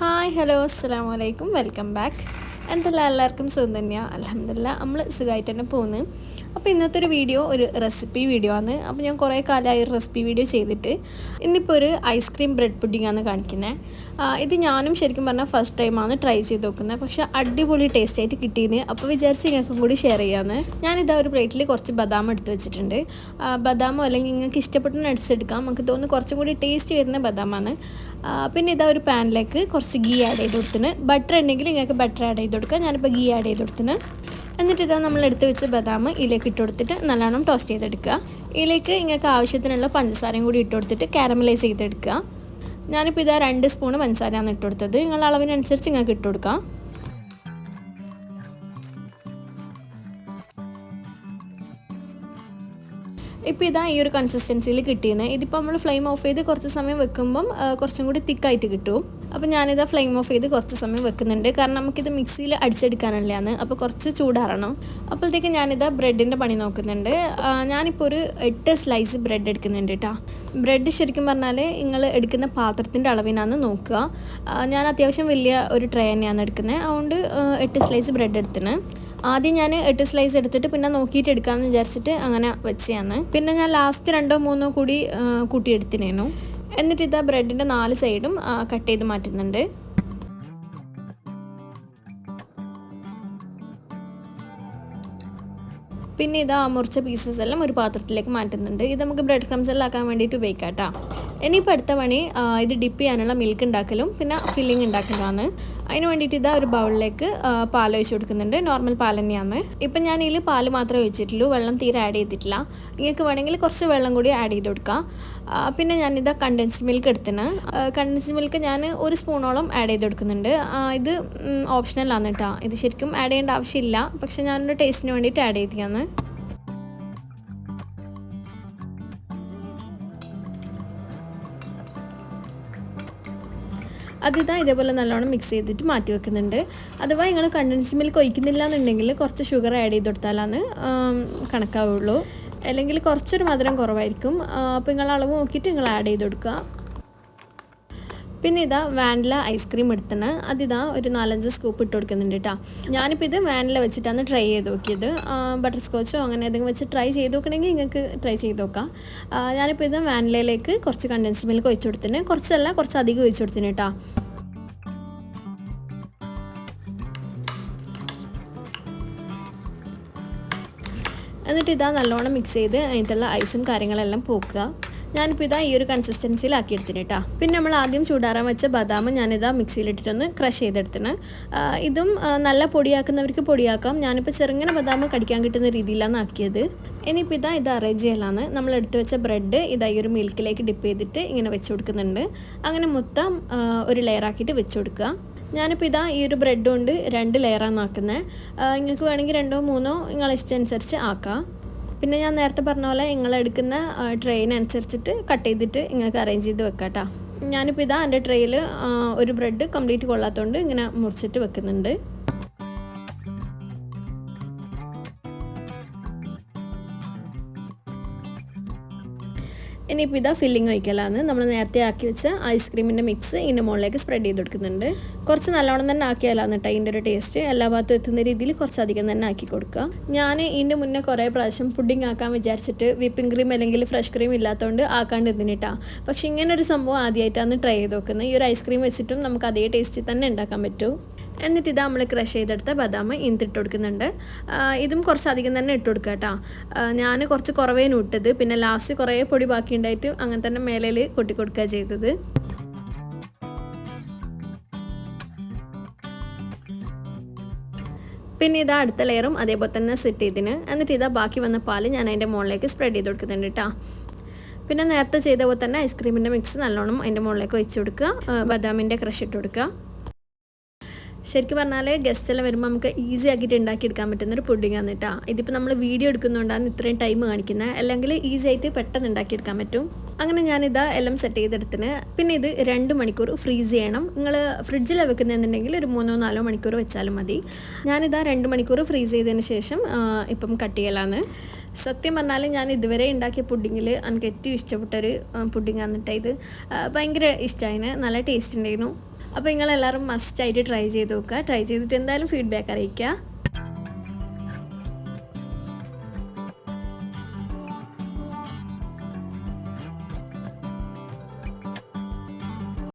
Hi hello അസ്സാം വലൈക്കും welcome back. എന്തെല്ലാം? എല്ലാവർക്കും സുഖം തന്നെയാണ് അലഹമില്ല നമ്മൾ സുഖമായിട്ട് തന്നെ പോകുന്നു അപ്പോൾ ഇന്നത്തെ ഒരു വീഡിയോ ഒരു റെസിപ്പി വീഡിയോ ആണ്. അപ്പോൾ ഞാൻ കുറേ കാലമായി ഒരു റെസിപ്പി വീഡിയോ ചെയ്തിട്ട് ഇന്നിപ്പോൾ ഒരു ഐസ്ക്രീം ബ്രെഡ് പുഡിംഗ് ആണ് കാണിക്കുന്നത് ഇത് ഞാനും ശരിക്കും പറഞ്ഞാൽ ഫസ്റ്റ് ടൈമാണ് ട്രൈ ചെയ്ത് നോക്കുന്നത് പക്ഷേ അടിപൊളി ടേസ്റ്റ് ആയിട്ട് കിട്ടിയെന്ന് അപ്പോൾ വിചാരിച്ച് നിങ്ങൾക്കും കൂടി ഷെയർ ചെയ്യാമെന്ന് ഞാനിതാ ഒരു പ്ലേറ്റിൽ കുറച്ച് ബദാം എടുത്ത് വെച്ചിട്ടുണ്ട്. ബദാമോ അല്ലെങ്കിൽ നിങ്ങൾക്ക് ഇഷ്ടപ്പെട്ട നട്ട്സ് എടുക്കാം. നമുക്ക് തോന്നുന്നു കുറച്ചും കൂടി ടേസ്റ്റ് വരുന്ന ബദാമാണ്. പിന്നെ ഇതാ ഒരു പാനിലേക്ക് കുറച്ച് ഗീ ആഡ് ചെയ്ത് കൊടുത്തിന്. ബട്ടർ ഉണ്ടെങ്കിൽ നിങ്ങൾക്ക് ബട്ടർ ആഡ് ചെയ്ത് കൊടുക്കാം. ഞാനിപ്പോൾ ഗീ ആഡ് ചെയ്ത് കൊടുത്തിന്. എന്നിട്ട് ഇതാ നമ്മൾ എടുത്ത് വെച്ച് ബദാം ഇതിലേക്ക് ഇട്ട് കൊടുത്തിട്ട് നല്ലോണം ടോസ്റ്റ് ചെയ്തെടുക്കുക. ഇതിലേക്ക് നിങ്ങൾക്ക് ആവശ്യത്തിനുള്ള പഞ്ചസാരയും കൂടി ഇട്ട് കൊടുത്തിട്ട് കാരമലൈസ് ചെയ്തെടുക്കുക. ഞാനിപ്പോൾ ഇതാ രണ്ട് സ്പൂണ് പഞ്ചസാരയാണ് ഇട്ട് കൊടുത്തത്. നിങ്ങളുടെ അളവിനനുസരിച്ച് നിങ്ങൾക്ക് ഇട്ട് കൊടുക്കാം. ഇപ്പോൾ ഇതാ ഈ ഒരു കൺസിസ്റ്റൻസിയിൽ കിട്ടിയത് ഇതിപ്പോൾ നമ്മൾ ഫ്ലെയിം ഓഫ് ചെയ്ത് കുറച്ച് സമയം വെക്കുമ്പം കുറച്ചും കൂടി തിക്കായിട്ട് കിട്ടും. അപ്പോൾ ഞാനിതാ ഫ്ലെയിം ഓഫ് ചെയ്ത് കുറച്ച് സമയം വെക്കുന്നുണ്ട്. കാരണം നമുക്കിത് മിക്സിയിൽ അടിച്ചെടുക്കാനുള്ളതാണ് അപ്പോൾ കുറച്ച് ചൂടാറണം. അപ്പോഴത്തേക്ക് ഞാനിതാ ബ്രെഡിന്റെ പണി നോക്കുന്നുണ്ട്. ഞാനിപ്പോൾ ഒരു എട്ട് സ്ലൈസ് ബ്രെഡ് എടുക്കുന്നുണ്ട് കേട്ടോ ബ്രെഡ് ശരിക്കും പറഞ്ഞാൽ നിങ്ങൾ എടുക്കുന്ന പാത്രത്തിന്റെ അളവിനാണ് നോക്കുക. ഞാൻ അത്യാവശ്യം വലിയ ഒരു ട്രേ തന്നെയാണ് എടുക്കുന്നത് അതുകൊണ്ട് എട്ട് സ്ലൈസ് ബ്രെഡ് എടുത്തിന് ആദ്യം ഞാൻ എട്ട് സ്ലൈസ് എടുത്തിട്ട് പിന്നെ നോക്കിയിട്ട് എടുക്കാമെന്ന് വിചാരിച്ചിട്ട് അങ്ങനെ വെച്ചതാണ് പിന്നെ ഞാൻ ലാസ്റ്റ് രണ്ടോ മൂന്നോ കൂടി കൂട്ടിയെടുത്തിനേനു. എന്നിട്ട് ഇതാ ബ്രെഡിന്റെ നാല് സൈഡും കട്ട് ചെയ്ത് മാറ്റുന്നുണ്ട്. പിന്നെ ഇതാ മുറിച്ച പീസസ് എല്ലാം ഒരു പാത്രത്തിലേക്ക് മാറ്റുന്നുണ്ട്. ഇത് നമുക്ക് ബ്രെഡ് ക്രംസ് എല്ലാം ആക്കാൻ വേണ്ടിയിട്ട് ഉപയോഗിക്കാം കേട്ടോ ഇനിയിപ്പോൾ അടുത്ത പണി ഇത് ഡിപ്പ് ചെയ്യാനുള്ള മിൽക്ക് ഉണ്ടാക്കലും പിന്നെ ഫില്ലിംഗ് ഉണ്ടാക്കലുമാണ് അതിന് വേണ്ടിയിട്ട് ഇതാ ഒരു ബൗളിലേക്ക് പാൽ ഒഴിച്ച് കൊടുക്കുന്നുണ്ട്. നോർമൽ പാൽ തന്നെയാണ്. ഇപ്പം ഞാൻ ഇതിൽ പാൽ മാത്രമേ ഒഴിച്ചിട്ടുള്ളൂ. വെള്ളം തീരെ ആഡ് ചെയ്തിട്ടില്ല. നിങ്ങൾക്ക് വേണമെങ്കിൽ കുറച്ച് വെള്ളം കൂടി ആഡ് ചെയ്ത് കൊടുക്കാം. പിന്നെ ഞാനിതാ കണ്ടൻസ് മിൽക്ക് എടുത്തിന്. കണ്ടൻസ് മിൽക്ക് ഞാൻ ഒരു സ്പൂണോളം ആഡ് ചെയ്ത് കൊടുക്കുന്നുണ്ട്. ഇത് ഓപ്ഷണലാണ് കേട്ടോ ഇത് ശരിക്കും ആഡ് ചെയ്യേണ്ട ആവശ്യമില്ല. പക്ഷെ ഞാനൊരു ടേസ്റ്റിന് വേണ്ടിയിട്ട് ആഡ് ചെയ്തിയാണ് അതിതാ ഇതേപോലെ നല്ലോണം മിക്സ് ചെയ്തിട്ട് മാറ്റി വെക്കുന്നുണ്ട്. അഥവാ നിങ്ങൾ കണ്ടൻസ് മിൽക്ക് ഒഴിക്കുന്നില്ല എന്നുണ്ടെങ്കിൽ കുറച്ച് ഷുഗർ ആഡ് ചെയ്ത് കൊടുത്താലാണ് കണക്കാവുള്ളൂ. അല്ലെങ്കിൽ കുറച്ചൊരു മധുരം കുറവായിരിക്കും. അപ്പോൾ നിങ്ങൾ അളവ് നോക്കിയിട്ട് നിങ്ങൾ ആഡ് ചെയ്ത് കൊടുക്കുക. പിന്നെ ഇതാ വാനില ഐസ്ക്രീം എടുത്തണ്. അതിതാ ഒരു നാലഞ്ച് സ്കൂപ്പ് ഇട്ട് കൊടുക്കുന്നുണ്ട് കേട്ടോ ഞാനിപ്പോൾ ഇത് വാനില വെച്ചിട്ടാണ് ട്രൈ ചെയ്ത് നോക്കിയത്. ബട്ടർ സ്കോച്ചോ അങ്ങനെ ഏതെങ്കിലും വെച്ച് ട്രൈ ചെയ്ത് നോക്കണമെങ്കിൽ നിങ്ങൾക്ക് ട്രൈ ചെയ്ത് നോക്കാം. ഞാനിപ്പോൾ ഇത് വാനിലയിലേക്ക് കുറച്ച് കണ്ടൻസ്ഡ് മിൽക്ക് ഒഴിച്ചു കൊടുത്തിന്. കുറച്ചല്ല കുറച്ച് അധികം ഒഴിച്ചു കൊടുത്തിന് കേട്ടോ എന്നിട്ട് ഇതാ നല്ലോണം മിക്സ് ചെയ്ത് അതിനകത്തുള്ള ഐസും കാര്യങ്ങളെല്ലാം പോക്കുക. ഞാനിപ്പോൾ ഇതാ ഈ ഒരു കൺസിസ്റ്റൻസിയിലാക്കി എടുത്തിന് കേട്ടോ പിന്നെ നമ്മൾ ആദ്യം ചൂടാറാൻ വെച്ച ബദാം ഞാനിതാ മിക്സിയിലിട്ടിട്ടൊന്ന് ക്രഷ് ചെയ്തെടുത്തിന്. ഇതും നല്ല പൊടിയാക്കുന്നവർക്ക് പൊടിയാക്കാം. ഞാനിപ്പോൾ ചെറുങ്ങനെ ബദാം കടിക്കാൻ കിട്ടുന്ന രീതിയിലാണ് ആക്കിയത്. ഇനിയിപ്പോൾ ഇതാ ഇത് അറേഞ്ച് ചെയ്യലാണ്. നമ്മൾ എടുത്തു വെച്ച ബ്രെഡ് ഇതാ ഈ ഒരു മിൽക്കിലേക്ക് ഡിപ്പ് ചെയ്തിട്ട് ഇങ്ങനെ വെച്ച് കൊടുക്കുന്നുണ്ട്. അങ്ങനെ മൊത്തം ഒരു ലെയർ ആക്കിയിട്ട് വെച്ച് കൊടുക്കുക. ഞാനിപ്പോൾ ഇതാ ഈ ഒരു ബ്രെഡ് കൊണ്ട് രണ്ട് ലെയറാണ് ആക്കുന്നത് നിങ്ങൾക്ക് വേണമെങ്കിൽ രണ്ടോ മൂന്നോ നിങ്ങളെ ഇഷ്ടം അനുസരിച്ച് ആക്കാം. പിന്നെ ഞാൻ നേരത്തെ പറഞ്ഞ പോലെ നിങ്ങൾ എടുക്കുന്ന ട്രെയിൻ അനുസരിച്ചിട്ട് കട്ട് ചെയ്തിട്ട് നിങ്ങൾക്ക് അറേഞ്ച് ചെയ്ത് വെക്കാം കേട്ടോ ഞാനിപ്പോൾ ഇതാ എന്റെ ട്രെയിൽ ഒരു ബ്രെഡ് കംപ്ലീറ്റ് കൊള്ളാത്തതുകൊണ്ട് ഇങ്ങനെ മുറിച്ചിട്ട് വെക്കുന്നുണ്ട്. ഇനിയിപ്പോൾ ഇതാ ഫില്ലിംഗ് ഒഴിക്കലാണ്. നമ്മൾ നേരത്തെ ആക്കി വെച്ച ഐസ്ക്രീമിന്റെ മിക്സ് ഇതിന്റെ മുകളിലേക്ക് സ്പ്രെഡ് ചെയ്ത് കൊടുക്കുന്നുണ്ട്. കുറച്ച് നല്ലോണം തന്നെ ആക്കിയാലാണ് കേട്ടോ ഇതിന്റെ ഒരു ടേസ്റ്റ് എല്ലാ ഭാഗത്തും എത്തുന്ന രീതിയിൽ കുറച്ച് അധികം തന്നെ ആക്കി കൊടുക്കുക. ഞാൻ ഇതിന്റെ മുന്നേ കുറേ പ്രാവശ്യം പുഡിംഗ് ആക്കാൻ വിചാരിച്ചിട്ട് വിപ്പിംഗ് ക്രീം അല്ലെങ്കിൽ ഫ്രഷ് ക്രീം ഇല്ലാത്തതുകൊണ്ട് ആക്കാണ്ടിരുന്നിട്ടാ പക്ഷെ ഇങ്ങനെ ഒരു സംഭവം ആദ്യമായിട്ടാണ് ട്രൈ ചെയ്ത് നോക്കുന്നത്. ഈ ഒരു ഐസ്ക്രീം വെച്ചിട്ടും നമുക്ക് അതേ ടേസ്റ്റിൽ തന്നെ ഉണ്ടാക്കാൻ പറ്റും. എന്നിട്ട് ഇതാ നമ്മൾ ക്രഷ് ചെയ്തെടുത്ത ബദാം ഇന്നിട്ട് കൊടുക്കുന്നുണ്ട്. ഇതും കുറച്ചധികം തന്നെ ഇട്ട് കൊടുക്കുക കേട്ടോ ഞാൻ കുറച്ച് കുറവേനും ഇട്ടത് പിന്നെ ലാസ്റ്റ് കുറേ പൊടി ബാക്കി ഉണ്ടായിട്ട് അങ്ങനെ തന്നെ മേലയിൽ കൊട്ടി കൊടുക്കുക ചെയ്തത്. പിന്നെ ഇതാ അടുത്ത ലെയറും അതേപോലെ തന്നെ സെറ്റ് ചെയ്തിന്. എന്നിട്ട് ഇതാ ബാക്കി വന്ന പാൽ ഞാൻ അതിന്റെ മുകളിലേക്ക് സ്പ്രെഡ് ചെയ്ത് കൊടുക്കുന്നുണ്ട് കേട്ടോ പിന്നെ നേരത്തെ ചെയ്ത പോലെ തന്നെ ഐസ്ക്രീമിന്റെ മിക്സ് നല്ലോണം അതിന്റെ മുകളിലേക്ക് ഒഴിച്ച് കൊടുക്കുക. ബദാമിന്റെ ക്രഷ് ഇട്ട് കൊടുക്കുക. ശരിക്കും പറഞ്ഞാൽ ഗസ്റ്റ് എല്ലാം വരുമ്പോൾ നമുക്ക് ഈസി ആക്കിയിട്ട് ഉണ്ടാക്കിയെടുക്കാൻ പറ്റുന്ന ഒരു പുഡിംഗ് ആണ് കേട്ടോ ഇതിപ്പോൾ നമ്മൾ വീഡിയോ എടുക്കുന്നതുകൊണ്ടാണ് ഇത്രയും ടൈം കാണിക്കുന്നത് അല്ലെങ്കിൽ ഈസി ആയിട്ട് പെട്ടെന്ന് ഉണ്ടാക്കിയെടുക്കാൻ പറ്റും. അങ്ങനെ ഞാനിതാ എല്ലാം സെറ്റ് ചെയ്തെടുത്തിന്. പിന്നെ ഇത് രണ്ട് മണിക്കൂർ ഫ്രീസ് ചെയ്യണം. നിങ്ങൾ ഫ്രിഡ്ജിൽ വെക്കുന്നതെന്നുണ്ടെങ്കിൽ ഒരു മൂന്നോ നാലോ മണിക്കൂർ വെച്ചാലും മതി. ഞാനിതാ രണ്ട് മണിക്കൂർ ഫ്രീസ് ചെയ്തതിന് ശേഷം ഇപ്പം കട്ട് ചെയ്യലാണ്. സത്യം പറഞ്ഞാൽ ഞാൻ ഇതുവരെ ഉണ്ടാക്കിയ പുഡിങ്ങിൽ എനിക്ക് ഏറ്റവും ഇഷ്ടപ്പെട്ടൊരു ആണ് കേട്ടോ ഇത്. ഭയങ്കര ഇഷ്ടമായിന് നല്ല ടേസ്റ്റ് ഉണ്ടായിരുന്നു. അപ്പോൾ നിങ്ങളെല്ലാവരും മസ്റ്റായിട്ട് ട്രൈ ചെയ്ത് നോക്കുക. ട്രൈ ചെയ്തിട്ട് എന്തായാലും ഫീഡ്ബാക്ക് അറിയിക്കുക.